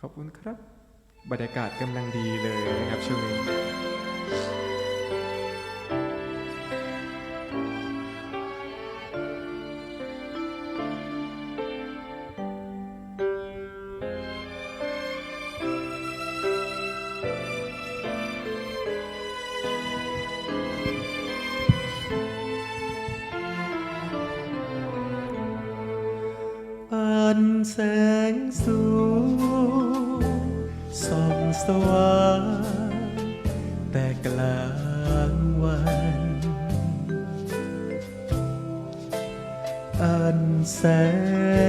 ขอบคุณครับ บรรยากาศกำลังดีเลยนะครับช่วงนี้ันแสงสูง ส่องสว่างแต่กลางวัน อันแส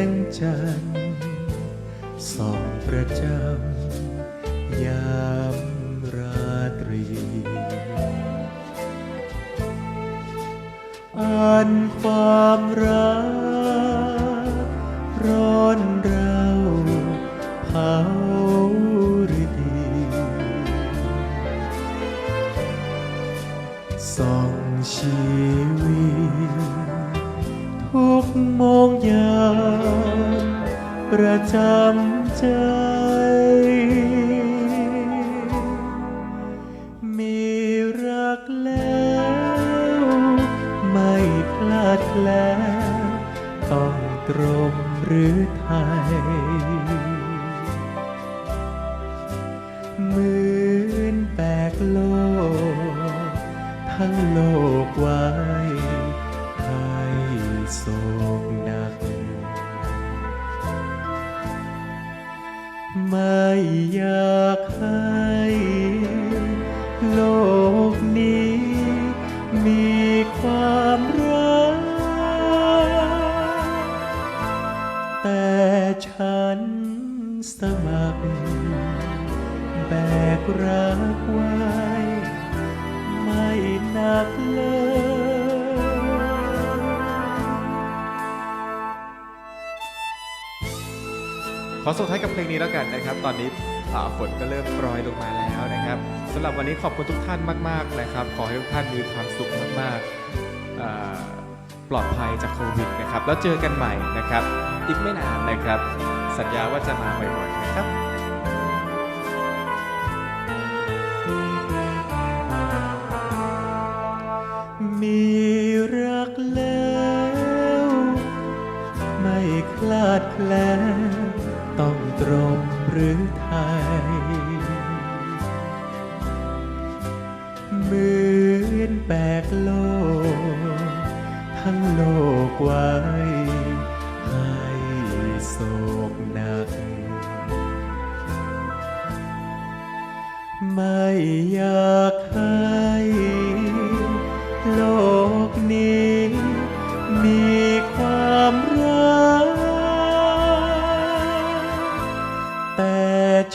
งจันทร์ส่องประจำยามราตรี อันความรักร้อน ทุกโมงยามประจำใจ มีรักแล้ว ไม่คลาดแคลนต้องตรงหรือไทยเหมือนแบกโลก ทั้งโลกไว้ โศกหนัก ไม่อยากให้โลกนี้ มีความรัก แต่ฉันสมัคร แบกรักไว้ ไม่หนักเลย ขอส่งท้ายกับเพลงนี้แล้วกันนะครับ ตอนนี้อ่าฝนก็เริ่มโปรยลงมาแล้วนะครับสำหรับวันนี้ขอบคุณทุกท่านมากๆนะครับ ขอให้ทุกท่านมีความสุขมากๆปลอดภัยจากโควิดนะครับ แล้วเจอกันใหม่นะครับ อีกไม่นานนะครับ สัญญาว่าจะมาบ่อยๆนะครับมีรักแล้ว ไม่คลาดแคลน ต้องตรงหรือไทยเหมือนแบกโลก ทั้งโลกไว้ ให้โศกหนัก ไม่อยาก แต่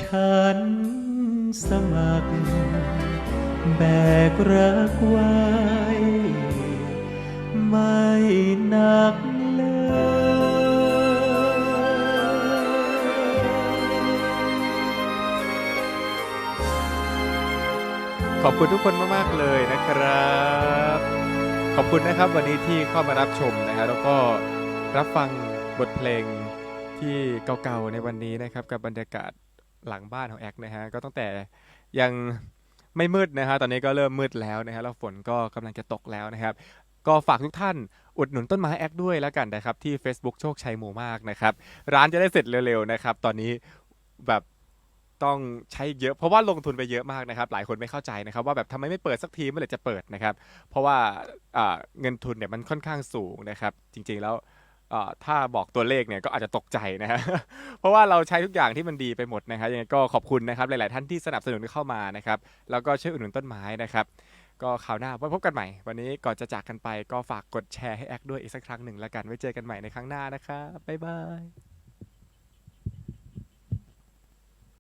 ฉันสมัคร แบกรักไว้ ไม่หนักเลยขอบคุณทุกคนมากๆเลยนะครับ ขอบคุณนะครับวันนี้ที่เข้ามารับชมนะฮะแล้วก็รับฟังบทเพลง ที่เก่าๆในวันนี้นะครับกับบรรยากาศหลังบ้านของแอคนะฮะก็ตั้งแต่ยังไม่มืดนะฮะตอนนี้ก็เริ่มมืดแล้วนะฮะแล้วฝนก็กำลังจะตกแล้วนะครับ ก็ฝากทุกท่านอุดหนุนต้นไม้แอคด้วยแล้วกันนะครับที่ Facebook โชคชัยหมู่มากนะครับร้านจะได้เสร็จเร็วๆนะครับตอนนี้แบบต้องใช้เยอะเพราะว่าลงทุนไปเยอะมากนะครับ หลายคนไม่เข้าใจนะครับ ว่าแบบทำไมไม่เปิดสักทีเมื่อไหร่จะเปิดนะครับ เพราะว่าเงินทุนเนี่ยมันค่อนข้างสูงนะครับ จริงๆแล้ว ถ้าบอกตัวเลขเนี่ยก็อาจจะตกใจนะฮะ เพราะว่าเราใช้ทุกอย่างที่มันดีไปหมดนะครับยังไงก็ขอบคุณนะครับหลาย ๆ ท่านที่สนับสนุนเข้ามานะครับ แล้วก็ช่วยอุดหนุนต้นไม้นะครับ ก็ข่าวหน้าไว้พบกันใหม่ วันนี้ก่อนจะจากกันไปก็ฝากกดแชร์ให้แอคด้วยอีกสักครั้งหนึ่งแล้วกันไว้เจอกันใหม่ในครั้งหน้านะครับบ๊ายบาย